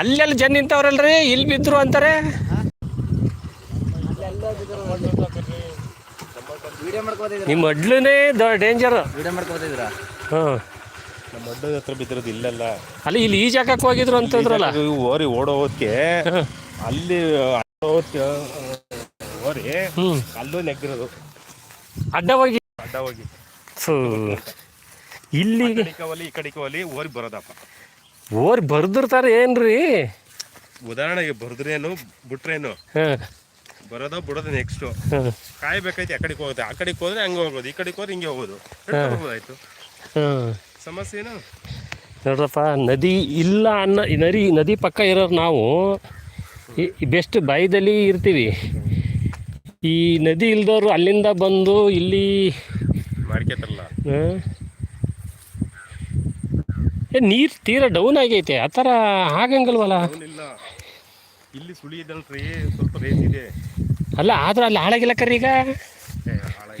ಅಲ್ಲೆಲ್ಲ ಜನ ನಿಂತವ್ರಲ್ರಿ ಇಲ್ಲಿ ಬಿದ್ರು ಅಂತಾರೆ. ವಿಡಿಯೋ ಮಾಡ್ಕೋತಿದ್ರ ನಿಮ್ಮ ಅಡ್ಲನೇ ಡೇಂಜರ್ ವಿಡಿಯೋ ಮಾಡ್ಕೋತಿದ್ರ ಹಾಂ. ನಮ್ಮ ಅಡ್ಡದ ಹತ್ರ ಬಿದ್ದಿರೋದು ಇಲ್ಲೆಲ್ಲ. ಅಲ್ಲಿ ಇಲ್ಲಿ ಈ ಜಾಗಕ್ಕೆ ಹೋಗಿದ್ರು ಅಂತಂದ್ರಲ್ಲ ಓರಿ ಓಡೋದಕ್ಕೆ ಅಲ್ಲಿ ಓರಿ ಹ್ಞೂ ಅಲ್ಲೂ ನೆಗ್ದಿರೋದು ಅಡ್ಡ ಹೋಗಿ. ಅಡ್ಡ ಹೋಗಿ. ಇಲ್ಲಿಗೆ ಈ ಕಡಿಕವಲ್ಲಿ ಓರಿ ಬರೋದಪ್ಪ. ಓರ್ ಬರ್ದಿರ್ತಾರ ಏನ್ರಿ? ಉದಾಹರಣೆಗೆ ಬರ್ದ್ರೇನು ಬಿಟ್ರೇನು? ಹಾಂ. ಬರೋದ ಬಿಡೋದು ನೆಕ್ಸ್ಟ್ ಕಾಯ್ಬೇಕೈತಿ ಆ ಕಡೆಗೆ ಹೋಗುತ್ತೆ ಆ ಕಡೆಗೆ ಹೋದ್ರೆ ಹಂಗೆ ಹೋಗೋದು ಈ ಕಡೆಗೆ ಹೋದ್ರೆ ಹಿಂಗೆ ಹೋಗೋದು. ಹೋಗೋದಾಯ್ತು. ಹಾಂ. ಸಮಸ್ಯೆ ಏನು? ನೋಡ್ರಪ್ಪ ನದಿ ಇಲ್ಲ ಅನ್ನ ನದಿ ನದಿ ಪಕ್ಕ ಇರೋರು ನಾವು ಬೆಸ್ಟ್ ಬಾಯಿದಲ್ಲಿ ಇರ್ತೀವಿ. ಈ ನದಿ ಇಲ್ದವರು ಅಲ್ಲಿಂದ ಬಂದು ಇಲ್ಲಿ ಮಾರ್ಕೆಟ್ ಅಲ್ಲ ಏ ನೀರು ತೀರಾ ಡೌನ್ ಆಗೈತೆ. ಆ ಥರ ಆಗಂಗಲ್ವಲ್ಲ? ಇಲ್ಲಿ. ಸುಳಿ ಇದಲ್ರಿ ಸ್ವಲ್ಪ ರೇಸ್ ಇದೆ. ಅಲ್ಲ ಆದ್ರೆ ಅಲ್ಲಿ ಹಾಳಾಗಿಲ್ಲ ಕರ್ರಿ ಈಗ?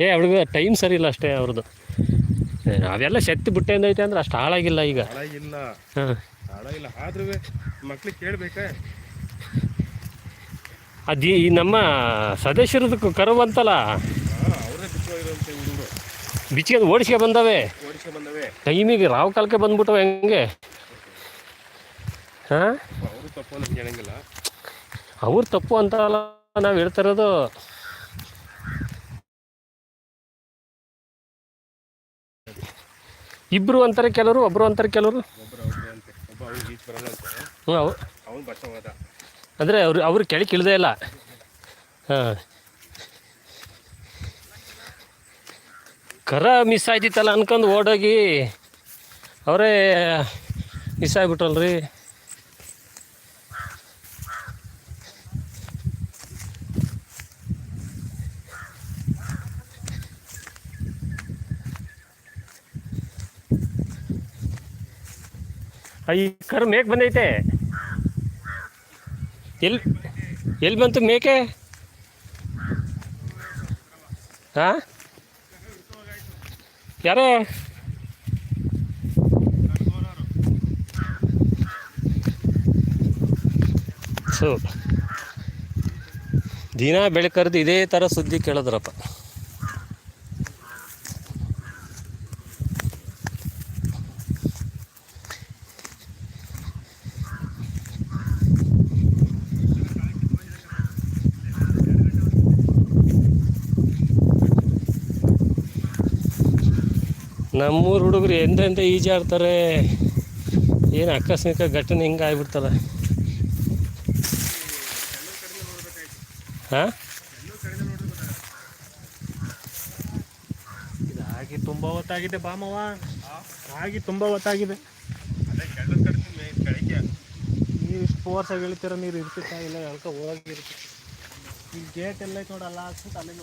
ಏ, ಅವ್ಳಿಗೆ ಟೈಮ್ ಸರಿ ಇಲ್ಲ ಅಷ್ಟೇ ಅವ್ರದ್ದು ಅವೆಲ್ಲ ಶಕ್ತಿ ಬಿಟ್ಟೆ ಐತೆ ಅಂದ್ರೆ ಅಷ್ಟು ಹಾಳಾಗಿಲ್ಲ ಈಗ. ಹಾಳಾಗಿಲ್ಲ. ಹಾಳಾಗಿಲ್ಲ. ಆದ್ರೂ ಮಕ್ಳಿಗೆ ಕೇಳಬೇಕಾ? ಅದು ಈ ನಮ್ಮ ಸದಸ್ಯರದ್ದು ಕರು ಅಂತಲ್ಲ ಬಿಚ್ಚಿಗೆ ಬಿಚ್ಕೊಂಡು ಓಡಿಸ್ಕೆ ಬಂದವೆ. ಟೈಮಿಗೆ ರಾವ್ ಕಾಲಕ್ಕೆ ಬಂದ್ಬಿಟ್ಟು ಹೆಂಗೆ? ಹಾಂ? ಅವರು ತಪ್ಪು ನಮ್ಗೆ ಹೇಳಂಗಿಲ್ಲ. ಅವ್ರು ತಪ್ಪು ಅಂತ ಅಲ್ಲ ನಾವು ಹೇಳ್ತಿರೋದು ಇಬ್ರು ಅಂತಾರೆ ಕೆಲವರು ಒಬ್ರು ಅಂತಾರೆ ಕೆಲವರು? ಹ್ಞೂ ಅವು ಅವ್ನು ಬಸ್ ಹೋದ ಅಂದರೆ ಅವ್ರು ಅವ್ರು ಕೆಳಗೆ ಇಳ್ದೇ ಇಲ್ಲ. ಹಾಂ. ಕರ ಮಿಸ್ ಆಯ್ತಿತ್ತಲ್ಲ ಅನ್ಕೊಂಡು ಓಡೋಗಿ ಅವರೇ ಮಿಸ್ ಆಗ್ಬಿಟ್ರಲ್ರಿ. ಅಯ್ಯ ಕರು ಮೇಕ್ ಬಂದೈತೆ. ಎಲ್ಲಿ ಎಲ್ಲಿ ಬಂತು ಮೇಕೆ? ಹಾ ಯಾರೋ? ಸೊ ದಿನ ಕರೆದು ಇದೇ ಥರ ಸುದ್ದಿ ಕೇಳಿದ್ರಪ್ಪ. ನಮ್ಮೂರು ಹುಡುಗರು ಎಂದೆಂದ ಈಜಾಡ್ತಾರೆ ಏನು ಆಕಸ್ಮಿಕ ಘಟನೆ ಹಿಂಗೆ ಆಗ್ಬಿಡ್ತಲ್ಲ ಹಾಂ? ಆಗಿ ತುಂಬ ಹೊತ್ತಾಗಿದೆ ಬಾಮವ ಆಗಿ ತುಂಬ ಹೊತ್ತಾಗಿದೆ. ನೀವು ಇಷ್ಟು ಫೋರ್ಸ್ ಆಗಿ ಹೇಳ್ತೀರ ನೀರು ಇರ್ತಿತ್ತ ಇಲ್ಲ ಹೋಗಿ ಹೋಗಿರ್ತಿ ಈ ಗೇಟ್ ಎಲ್ಲ ನೋಡಲ್ಲ ಹಾಕ್ಬಿಟ್ಟು ಅಲ್ಲಿ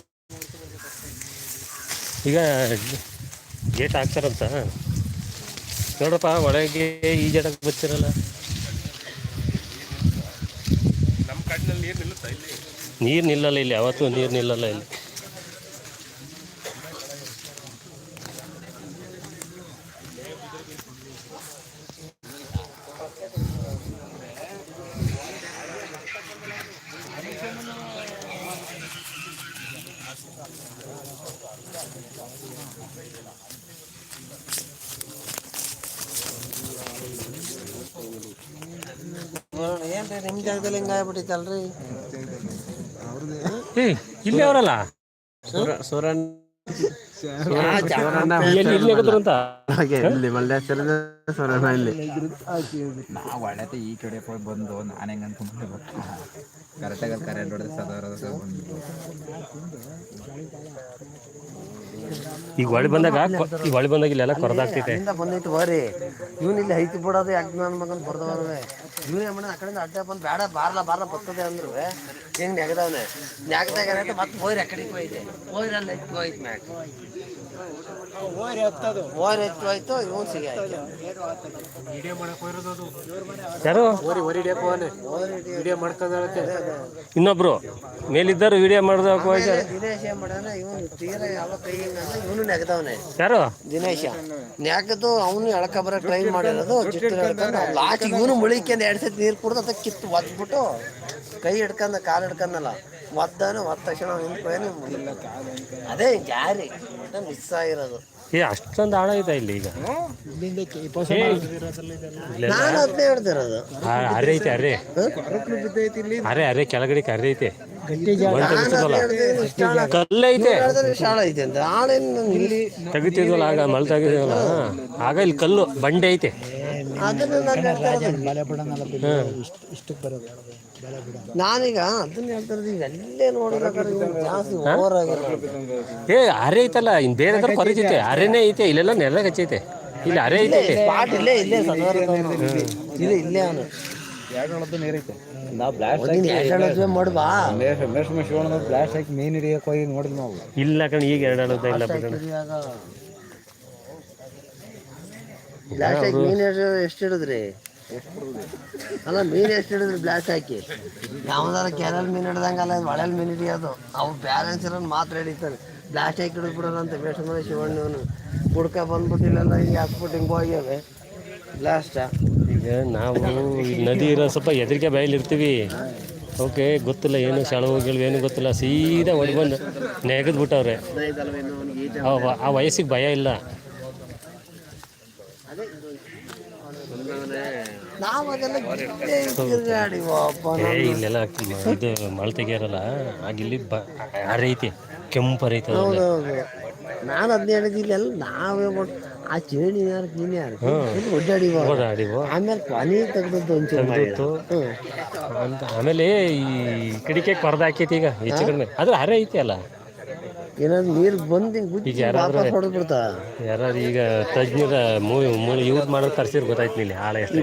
ಈಗ ಗೇಟ್ ಹಾಕ್ತಾರಂತ ನೋಡಪ್ಪ ಒಳಗೆ ಈಜಾಡಕ್ಕೆ ಬರ್ತಿರಲ್ಲ. ನಮ್ಮ ಕಣ್ಣಿನಲ್ಲಿ ನೀರು ನಿಲ್ಲುತ್ತಾ ಇಲ್ಲಿ? ನೀರು ನಿಲ್ಲಲ್ಲ ಇಲ್ಲಿ ಯಾವತ್ತೂ ನೀರು ನಿಲ್ಲಲ್ಲ ಇಲ್ಲಿ. ನಿಮ್ಮ ಜಾಗದಲ್ಲಿ ಹಿಂಗ ಆಗ್ಬಿಟ್ಟಿತ್ತಲ್ರಿ ಏ ಇಲ್ಲಿ. ಅವರಲ್ಲ ನಾವು ಈ ಕಡೆ ಹೋಗಿ ಬಂದು ನಾನು ಹೆಂಗೆ ಅನ್ಕೊಂಡ್ಬಿಟ್ಟೆ ಕರೆಕ್ಟಾಗಿ ಅಲ್ಲಿ ಕರೆಂಟ್ ಹೊಡೆದು ಸದಾ ಬಂದು ಈಗ ಹೊಳಿ ಬಂದಾಗ ಈ ಈಗ ಹೊಳಿ ಬಂದಾಗ ಇಲ್ಲೆಲ್ಲ ಕೊರದಾಗ್ತೈತೆ. ಬಂದಿತ್ತು ಬರ್ರಿ ಇವ್ನ ಇಲ್ಲಿ ಐತಿ ಬಿಡೋದು ಯಾಕೆ ನನ್ನ ಮಗನ್ ಬರ್ದವನವೆ ಇವ್ನ ಮಣ್ಣ ಆ ಕಡೆಯಿಂದ ಅಡ್ಡ ಬಂದು ಬೇಡ, ಬಾರ್ಲ ಬಾರ್ಲ ಬರ್ತದೆ ಅಂದ್ರು ಹೆಂಗ್ ನೆಗದವನೆ? ನೆಗದಾಗ ಮತ್ತೆ ಹೋಯ್ರಿ ಆ ಕಡೆಗೆ ಹೋಯ್ತೆ ಹೋಯ್ರಲ್ಲ ಹೋಯ್ತು ಮ್ಯಾಕ್ ಓರ್ ಹೆಚ್ಚು ಆಯ್ತು ಇವನ್ ಸಿಗಿ ಆಯ್ತು. ಯಾರು? ಇನ್ನೊಬ್ರು. ಮೇಲಿದ್ದರು ವಿಡಿಯೋ ಮಾಡ್ದಕ್ಕೆ ಹೋಗ್ಯಾರ ದಿನೇಶ ಏನ್ ಮಾಡ್ಯಾನ ಇವನು ತೀರ ಯಾವ ಕೈ ಹಿಂಗಂದ ಇವನು ನೆಗದವನೆ. ಯಾರು? ದಿನೇಶ. ನೆಗದು ಅವನು ಎಳ್ಕ ಬರ ಟ್ರೈ ಮಾಡಿರೋದು ಚಿತ್ರ ಲಾಸ್ಟ್ ಇವನು ಮುಳಿಕೊಂಡು ಎರಡು ಸತಿ ನೀರು ಕುಡ್ದು ಅದಕ್ಕೆ ಕಿತ್ತು ಒದ್ಬಿಟ್ಟು ಕೈ ಹಿಡ್ಕಂದ ಕಾಲು ಹಿಡ್ಕೊಂಡಲ್ಲ ಒದ್ದಾನ ಒದ್ದ ತಕ್ಷಣ ನಿಂತ್ಕೊಂಡು ಅದೇ ಜಾರಿ. ಮಿಸ್ ಆಗಿರೋದು. ಏ ಅಷ್ಟೊಂದು ಆಳ ಇದೆ ಇಲ್ಲಿ ಈಗ. ನಾನು ಅದನ್ನೇ ಹೇಳ್ತಿರೋದು. ಆ- ಅರೆ ಐತೆ ಅರೆ. ಅರೆ ಅರೆ ಕೆಳಗಡೆ ಅರೆ ಐತೆ. ತೆಗಿತಿದ್ವಲ್ಲ ಆಗ ಮಳ್ ತೆಗಿದ್ವಲ್ಲ ಆಗ. ಇಲ್ಲಿ ಕಲ್ಲು ಬಂಡೆ ಐತೆ. ನಾನೀಗ ಅದನ್ನ ಹೇಳ್ತಾ ಇರೋದು ಈಗ ಅಲ್ಲೇ ನೋಡ್ಬೇಕಾದ್ರೆ ಇವ್ನು ಜಾಸ್ತಿ ಓವರ್ ಆಗಿರೋದು ಏ ಅರೆ ಐತಲ್ಲ ಇನ್ ಬೇರೆ ತರ ಕೊರತೈತೆ ಅರೆನೇ ಐತೆ ಇಲ್ಲೆಲ್ಲ ನೆಲ ಹಚ್ಚೈತೆ ಇಲ್ಲಿ ಅರೆ ಐತೆ. ಸ್ಪಾಟ್ ಇಲ್ಲೇ ಇಲ್ಲೇ. ಇದು ಇಲ್ಲೇ ಅವನು. ಎರಡು ನೀರೈತೆ ನೀನು ಎರಡು ಮಾಡ್ಬಾ ರೇಷ್ಮೆ ಶಿವಣ್ಣ ಬ್ಲಾಸ್ಟ್ ಹಾಕಿ ಮೀನ್ ಹಿಡಿಯಕ್ಕೆ ಹೋಗಿ ನೋಡಿದ್ವಿ ನಾವು. ಇಲ್ಲ ಕಣ ಈಗ ಎರಡು ಅಳದ ಇಲ್ಲ ಬ್ಲಾಸ್ಟ್ ಹಾಕಿ ಮೀನ್ ಎಷ್ಟು ಹಿಡಿದ್ರಿ ಅಲ್ಲ ಮೀನು ಎಷ್ಟು ಹಿಡಿದ್ರಿ ಬ್ಲಾಸ್ಟ್ ಹಾಕಿ? ಯಾವ್ದಾರ ಕೆರೆಯಲ್ಲಿ ಮೀನು ಹಿಡ್ದಂಗಲ್ಲ ಇದು ಹೊಳೆಲ್ ಮೀನ್ ಹಿಡಿಯೋದು. ಅವು ಬ್ಯಾಲೆನ್ಸ್ ಇರೋನ್ ಮಾತ್ರ ಹಿಡಿತಾನೆ ಬ್ಲಾಸ್ಟ್ ಹಾಕಿ ಹಿಡಿದು ಬಿಡೋಣ ಅಂತ ಬೇಷಮನೆ ಶಿವಣ್ಣವನು ಹುಡ್ಕ ಬಂದ್ಬಿಟ್ಟು ಇಲ್ಲೆಲ್ಲ ಹಿಂಗೆ ಹಾಕ್ಬಿಟ್ಟು ಹಿಂಗೆ ಹೋಗ್ಯಾವೆ ಬ್ಲಾಸ್ಟ ಈಗ ನಾವು ಈ ನದಿ ಇರೋ ಸ್ವಲ್ಪ ಎದರಿಕೆ ಬಯಲಿರ್ತೀವಿ. ಇರ್ತೀವಿ ಓಕೆ ಗೊತ್ತಿಲ್ಲ ಏನು ಸೆಳವುಗಳು ಏನು ಗೊತ್ತಿಲ್ಲ ಸೀದಾ ಒಳಗೆ ಬಂದು ನೆಗೆದು ಬಿಟ್ಟವ್ರೆ. ಆ ವಯಸ್ಸಿಗೆ ಭಯ ಇಲ್ಲ. ನಾವು ಅದೆಲ್ಲ ತಿರ್ಗಾಡಿ ಏ ಇಲ್ಲೆಲ್ಲ ಇದು ಮಳೆ ತೆಗಿಯಾರಲ್ಲ ಆಗ ಇಲ್ಲಿ ಬ ಅರೆ ಐತೆ ಕೆಂಪು ಅರೈತಿ ಅದೆಲ್ಲ. ನಾನು ಅದನ್ನ ಹೇಳಿದ್ದು ಎಲ್ಲ ನಾವೇ ಮಾಡ್ ಆ ಚೇಣಿ ಯಾರು ನೀನು ಯಾರು? ಒಡ್ಡಾಡಿ ಓಡಾಡಿವು ಆಮೇಲೆ ಕೊನೆ ತೆಗ್ದದ್ದು ಒಂಚೂರು ಮಾಡಿದ್ದು ಅಂತ ಆಮೇಲೆ ಈ ಕಿಡಿಕೆ ಕೊರ್ದ ಹಾಕೈತಿ ಈಗ ಹೆಚ್ಚು ಕಡಿಮೆ. ಆದ್ರೆ ಅರೆ ಐತಿ ಅಲ್ಲ. ಏನಾದ್ರು ನೀರು ಬಂದು ಈಗ ಯಾರಾದ್ರೂ- ವಾಪಸ್ ಹೊಡೆದ್ಬಿಡ್ತಾ? ಯಾರು ಈಗ ತಜ್ಞರ ಮೂವಿ ಮೂಲ ಯೂಸ್ ಮಾಡೋದು ತರ್ಸಿರ್ ಗೊತ್ತಾಯ್ತು ಇಲ್ಲಿ ಹಾಳೆ ಎಷ್ಟು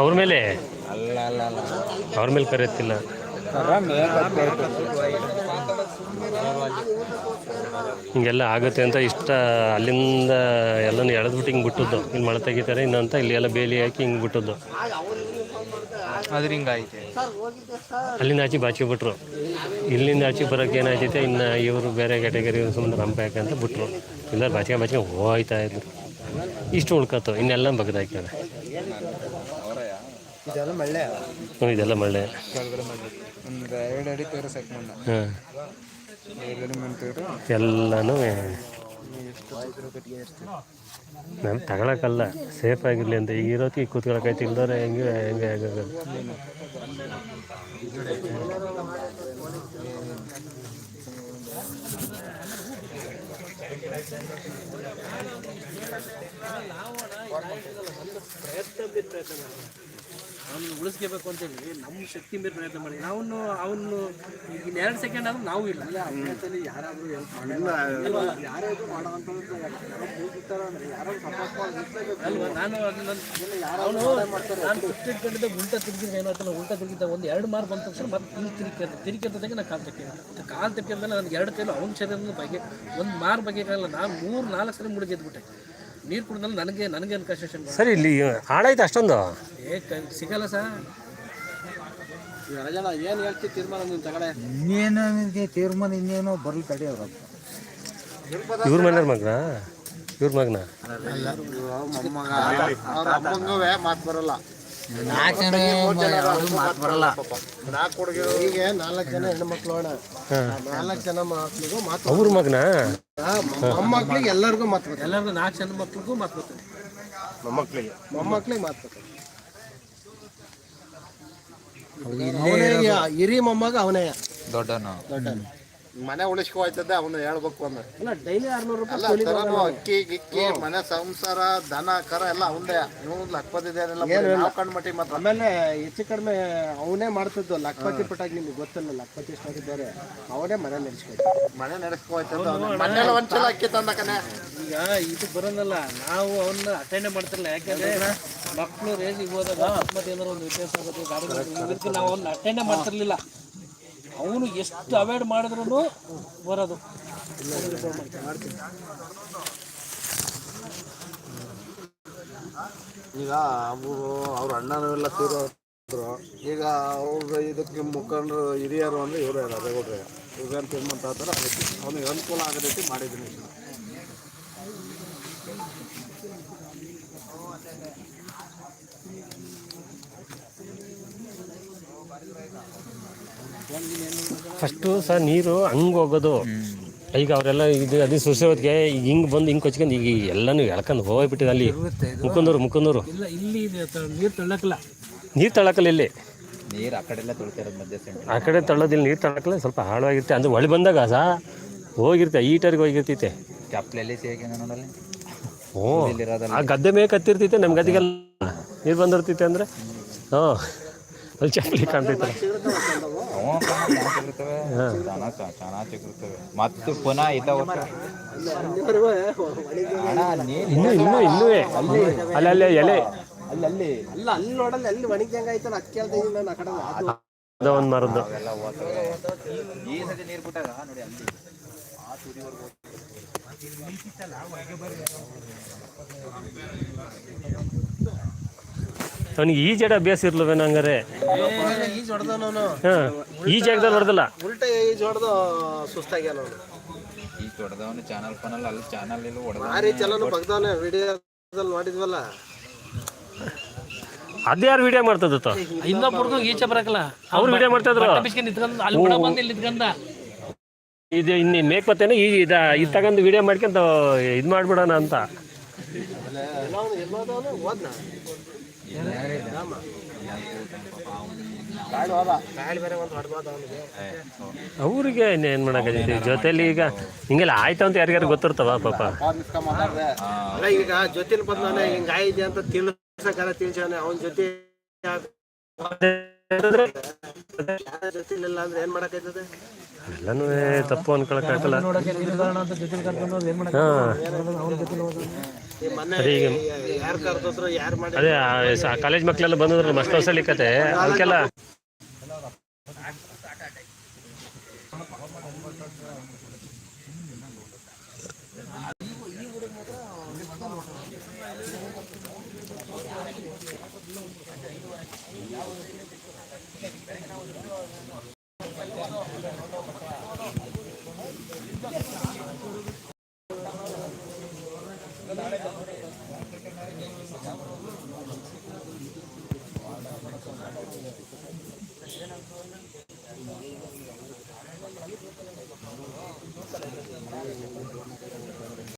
ಅವ್ರ ಮೇಲೆ? ಅಲ್ಲ ಅಲ್ಲ ಅಲ್ಲ. ಅವ್ರ ಮೇಲೆ ಕರೆಯತ್ತಿಲ್ಲ. ಹಿಂಗೆಲ್ಲ ಆಗುತ್ತೆ ಅಂತ ಇಷ್ಟ. ಅಲ್ಲಿಂದ ಎಲ್ಲನೂ ಎಳೆದ್ಬಿಟ್ಟು ಹಿಂಗೆ ಬಿಟ್ಟದ್ದು. ಇಲ್ಲಿ ಮಳೆ ತೆಗಿತಾರೆ ಇನ್ನಂತ ಇಲ್ಲಿ ಎಲ್ಲ ಬೇಲಿ ಹಾಕಿ ಹಿಂಗೆ ಬಿಟ್ಟದ್ದು. ಅಲ್ಲಿಂದ ಆಚೆ ಬಾಚಿ ಬಿಟ್ರು. ಇಲ್ಲಿಂದ ಆಚೆ ಬರೋಕೆ ಏನಾಗೈತೆ ಇನ್ನು ಇವರು ಬೇರೆ ಕ್ಯಾಟಗರಿ ಸುಮ್ಮನೆ ರಂಪ ಹಾಕಂತ ಅಂತ ಬಿಟ್ರು. ಇಲ್ಲ ಬಾಚಿಗೆ ಬಾಚಿಗೆ ಹೋಯ್ತಾ ಇದ್ರು. ಇಷ್ಟು ಉಳ್ಕತ್ತು. ಇನ್ನೆಲ್ಲ ಬಗ್ದಾಕ್ಯಾರ ಇದೆಲ್ಲ ಮಳ್ಳೆ? ಹ್ಞೂ ಇದೆಲ್ಲ ಮಳೆ ಮಳ್ಳೆ. ಒಂದು ಎರಡು ಅಡಿ ತೇರು ಸಾಕು ಮಣ್ಣ ಹಾಂ. ಎಲ್ಲನೂ ನಾನು ತಗೊಳಕ್ಕಲ್ಲ ಸೇಫ್ ಆಗಿರಲಿ ಅಂತ. ಈಗ ಇರೋತ್ತಿಗೆ ಕೂತ್ಕೊಳಕೈತಿ ಇಲ್ದವ್ರೆ ಹೆಂಗೆ ಹೆಂಗೆ ಆಗೋದು? ಅವನು ಉಳಿಸ್ಕೋಬೇಕು ಅಂತೇಳಿ ನಮ್ಮ ಶಕ್ತಿ ಮೇಲೆ ಪ್ರಯತ್ನ ಮಾಡಿ. ನಾವು ಅವನು ಇನ್ನು ಎರಡು ಸೆಕೆಂಡ್ ಆದ್ರೂ ನಾವು ಇಲ್ಲ. ಅಲ್ವಾ? ನಾನು ಅದನ್ನ ಅವನು ನಾನು ಫಸ್ಟ್ ಇಟ್ಕೊಂಡಿದ್ದೆ ಉಲ್ಟಾ ತಿರುಗಿದ್ರೆ ಏನಾಯ್ತಲ್ಲ ಉಲ್ಟಾ ತಿರುಗಿದ್ದ ಒಂದು ಎರಡು ಮಾರ್ಕ್ ಬಂದ ತಕ್ಷಣ ಮತ್ತೆ ಇಲ್ಲಿ ತಿರುಗಿ ತಿರುಗಿರ್ತದಂಗೆ ನಾನು ಕಾಲು ತಕ್ಕ ಕಾಲು ತೆಕ್ಕಿದ್ಮೇಲೆ ನನಗೆ ಎರಡು ಕೈಲು ಅವನ ಶರೀರದ ಬಗ್ಗೆ ಒಂದು ಮಾರ್ ಬಗ್ಗೆ ಕಾಲ ನಾನು ಮೂರು ನಾಲ್ಕು ಸಲ ಮುಳುಗೆದ್ಬಿಟ್ಟೆ. ನೀರು ಕುಡಿದ್ಮೇಲೆ ನನಗೆ ನನಗೆ ಕನ್ಸೆಷನ್ ಸರ್ ಇಲ್ಲಿ ಹಾಳಾಯ್ತು ಅಷ್ಟೊಂದು. ಏ ಕ ಸಿಗಲ್ಲ ಸರ್. ಜನ ಏನು ಹೇಳ್ತಿ ತೀರ್ಮಾನ ನೀವು ತಗೊಳ್ಳೆ ಇನ್ನೇನು ನಿನ್ಗೆ ತೀರ್ಮಾನ ಇನ್ನೇನೋ ಬರ್ಲಿ ತಡೆಯೋರು ಇವ್ರ ಮನೆಯವ್ರ ಮಗನ? ಇವ್ರ ಮಗನ? ಅವ್ರ ಅಮ್ಮಂಗವೇ ಮಾತು ಬರಲ್ಲ. ನಾಲ್ಕು ಜನ ಮಾತು ಬರಲ್ಲ. ನಾಲ್ಕು ಹುಡುಗರು ಈಗ ನಾಲ್ಕು ಜನ ಹೆಣ್ಮಕ್ಳು ಅಣ್ಣ. ನಾಲ್ಕು ಜನ ಮಕ್ಳಿಗೂ ಮಾತು ಅವ್ರ ಮಗನ? ಮೊಮ್ಮಕ್ಳಿಗೆ ಎಲ್ಲರಿಗೂ ಮಾತು ಬರ್ತದೆ ಎಲ್ಲರಿಗೂ ನಾಲ್ಕು ಜನ ಮಕ್ಳಿಗೂ ಮಾತು ಬರ್ತದೆ ಮೊಮ್ಮಕ್ಳಿಗೆ. ಮೊಮ್ಮಕ್ಳಿಗೆ ಮಾತು ಬರ್ತದೆ ಹಿರಿ ಮೊಮ್ಮಗ ಅವನೇ. ದೊಡ್ಡನು. ಮನೆ ಉಳಿಸ್ಕೋಯ್ತದೆ ಅವನು ಹೇಳ್ಬೇಕು ಅಂದ್ರೆ ಅಲ್ಲ ಡೈಲಿ ಆರ್ನೂರು ರೂಪಾಯಿ ಅಲ್ಲ ತರನು ಅಕ್ಕಿ ಗಿಕ್ಕಿ ಮನೆ ಸಂಸಾರ ದನ ಕರ ಎಲ್ಲ ಅವಂದೇ ನೀವು ಲಕ್ಪದಿದ್ದೇನೆಲ್ಲ ನಾವು ಕಣ್ಮಟ್ಟಿ ಮಾತ್ರ. ಆಮೇಲೆ ಹೆಚ್ಚು ಕಡಿಮೆ ಅವನೇ ಮಾಡ್ತಿದ್ದು. ಲಕ್ಪತಿ ಪಟಾಗಿ ನಿಮ್ಗೆ ಗೊತ್ತಿಲ್ಲ ಲಕ್ಪತಿ ಬೇರೆ ಅವನೇ ಮನೆ ನಡೆಸ್ಕೊಳ್ತ ಮನೆ ನಡೆಸ್ಕೋಯ್ತದ ಒಂದ್ಸಲ ಅಕ್ಕಿ ತಂದಕನೆ ಈಗ ಇದು ಬರೋದಲ್ಲ ನಾವು ಅವನ್ನ ಅಟೆಂಡ್ ಮಾಡ್ತಿರಲ್ಲ ಯಾಕಂದ್ರೆ ಮಕ್ಕಳು ರೇಜಿಗೆ ಹೋದಾಗ ಅಕಸ್ಮಾತ್ ಏನಾದ್ರು ಒಂದು ವ್ಯತ್ಯಾಸ ಆಗುತ್ತೆ. ಗಾಡಿ ಇದಕ್ಕೆ ನಾವು ಅವ್ನ ಅಟೆಂಡ್ ಮಾಡ್ತಿರ್ಲಿಲ್ಲ. ಅವನು ಎಷ್ಟು ಅವಾಯ್ಡ್ ಮಾಡಿದ್ರು ಬರೋದು. ಈಗ ಅವರು ಅವ್ರ ಅಣ್ಣನೆಲ್ಲ ತೀರೋದ್ರು ಈಗ ಅವ್ರ ಇದಕ್ಕೆ ಮುಖಂಡರು ಹಿರಿಯರು ಅಂದ್ರೆ ಇವರೇ ಅದೇಗೌಡ್ರೆ ಇವ್ರೇನು ತೀರ್ಮಾನ ಅದಕ್ಕೆ ಅವ್ನಿಗೆ ಅನುಕೂಲ ಆಗೋ ರೀತಿ ಮಾಡಿದ್ದೀನಿ. ಫಸ್ಟು ಸರ್ ನೀರು ಹಂಗೆ ಹೋಗೋದು. ಈಗ ಅವರೆಲ್ಲ ಇದು ಅದು ಸುಸೋದಕ್ಕೆ ಈಗ ಹಿಂಗೆ ಬಂದು ಹಿಂಗೆ ಕೊಚ್ಕೊಂಡು ಈಗ ಎಲ್ಲನೂ ಎಳ್ಕೊಂಡು ಹೋಗ್ಬಿಟ್ಟಿದೆ ಅಲ್ಲಿ. ಮುಕ್ಕಂದೂರು ಮುಕ್ಕಂದೂರು ಇಲ್ಲ ಇಲ್ಲಿ ನೀರು ತಳ್ಳಕಲ್ಲ. ನೀರು ತಳ್ಳಕ್ಕಲ್ಲ ಇಲ್ಲಿ. ನೀರು ಆ ಕಡೆ ಎಲ್ಲ ತುಳಿತಿರೋದು ಮಧ್ಯ ಸೆಂಟ್ರ್ ಆ ಕಡೆ ತಳ್ಳೋದಿಲ್ಲ ನೀರು ತಳಕಲ್ಲ ಸ್ವಲ್ಪ ಹಾಳಾಗಿರುತ್ತೆ. ಅಂದ್ರೆ ಒಳ್ಳೆ ಬಂದಾಗ ಸಹ ಹೋಗಿರ್ತೆ ಈಟರ್ಗೆ ಹೋಗಿರ್ತೈತೆ. ಚಪ್ಪಲೆಲ್ಲಿ ಹ್ಞೂ ಆ ಗದ್ದೆ ಮೇಲೆ ಕತ್ತಿರ್ತೈತೆ ನಮ್ಮ ಗದ್ದೆಗೆಲ್ಲ ನೀರು ಬಂದಿರ್ತೈತೆ ಅಂದರೆ. ಹಾಂ ಅಲ್ಲಿ ಚಪ್ಪಲಿ ಕಾಣ್ತೈತಲ್ಲ ಮತ್ತು ಪುನಃ ಇದ್ದಾವ ಅಣ್ಣ ಇನ್ನು ಇನ್ನೂ ಅಲ್ಲಿ ಅಲ್ಲಿ ಎಲೆ. ಅಲ್ಲಲ್ಲಿ. ಅಲ್ಲಿ ಅಲ್ಲ ಅಲ್ಲಿ ನೋಡಲ್ಲ ಅಲ್ಲಿ ಒಣಗ್ದಂಗೆ ಆಯ್ತಲ್ಲ ಅಕ್ಕಿ ಅಂತ ನಾನು ಆ ಕಡೆ ಅದ. ಒಂದು ಮರದ್ದು. ಈ ಸತಿ ನೀರು ಬಿಟ್ಟಾಗ ನೋಡಿ ಅಲ್ಲಿ. ಅವನಿಗೆ ಈ ಜಡ ಅಭ್ಯಾಸ ಇರ್ಲವೇನ ಹಂಗಾರೆ? ಈಜು ಹೊಡೆದವನು ಹಾಂ ಈ ಜಾಗದಲ್ಲಿ ಹೊಡೆದಲ್ಲ? ಉಲ್ಟಾ ಈಜು ಹೊಡೆದು ಸುಸ್ತಾಗ್ಯಾನ ಅವನು. ಈ ದೊಡ್ಡದವನು ಚಾನಲ್ ಪನಲ್ ಅಲ್ಲಿ ಚಾನಲ್ ಇಲ್ಲ ಹೊಡೆದ ಆ ರೀತಿ ಎಲ್ಲಾನು ಬಗ್ದವನೆ ವಿಡಿಯೋದಲ್ಲಿ ಮಾಡಿದ್ವಲ್ಲ. ಅದೇ ಯಾರು ವಿಡಿಯೋ ಮಾಡ್ತದತ್ತ ಇನ್ನೊಬ್ರದ್ದು ಈಚೆ ಬರಕಲ್ಲ. ಅವ್ರು ವಿಡಿಯೋ ಮಾಡ್ತಾ ಇದ್ರು ಬಿಸ್ಕೊಂಡು ನಿಂತ್ಕೊಂಡು ಅಲ್ಲಿ ಬಿಡ ಬಂದು ಇಲ್ಲಿ ನಿಂತ್ಕೊಂಡ. ಇದು ಇನ್ನು ಮೇಕ್ ಮತ್ತೆ ಈ ಇದ ಇದು ತಗೊಂಡು ವಿಡಿಯೋ ಮಾಡ್ಕೊಂತ ಇದು ಮಾಡ್ಬಿಡೋಣ ಅಂತ. ಎಲ್ಲೋದವನು ಹೋದ್ನ ಅವ್ರಿಗೆ ಇನ್ನೇನು ಮಾಡೋಕ್ಕಾಗೈತಿ ಜೊತೆಲಿ ಈಗ ಹಿಂಗೆಲ್ಲ ಆಯ್ತು ಅಂತ ಯಾರಿಗಾರು ಗೊತ್ತಿರ್ತಾವ ಪಾಪ? ಈಗ ಜೊತೆ ಬಂದವನೆ ಹಿಂಗ ಅಂತ ತಿಳಿಸಕಾರ ತಿಳಿಸವನೆ ಅವನ ಜೊತೆ ಜೊತೆಲಿಲ್ಲ ಅಂದ್ರೆ ಏನ್ ಮಾಡಕೈತದೆ ಎಲ್ಲನೂ ತಪ್ಪು ಅನ್ಕೊಳಕ್ಕಾಗಲ್ಲ ಏನ್ ಹಾಂ. ಅದೇ ಕಾಲೇಜ್ ಮಕ್ಕಳೆಲ್ಲ ಬಂದಿದ್ರು ಮಸ್ತ್ ಹೊಸ ಕತೆ ಅದಕ್ಕೆಲ್ಲ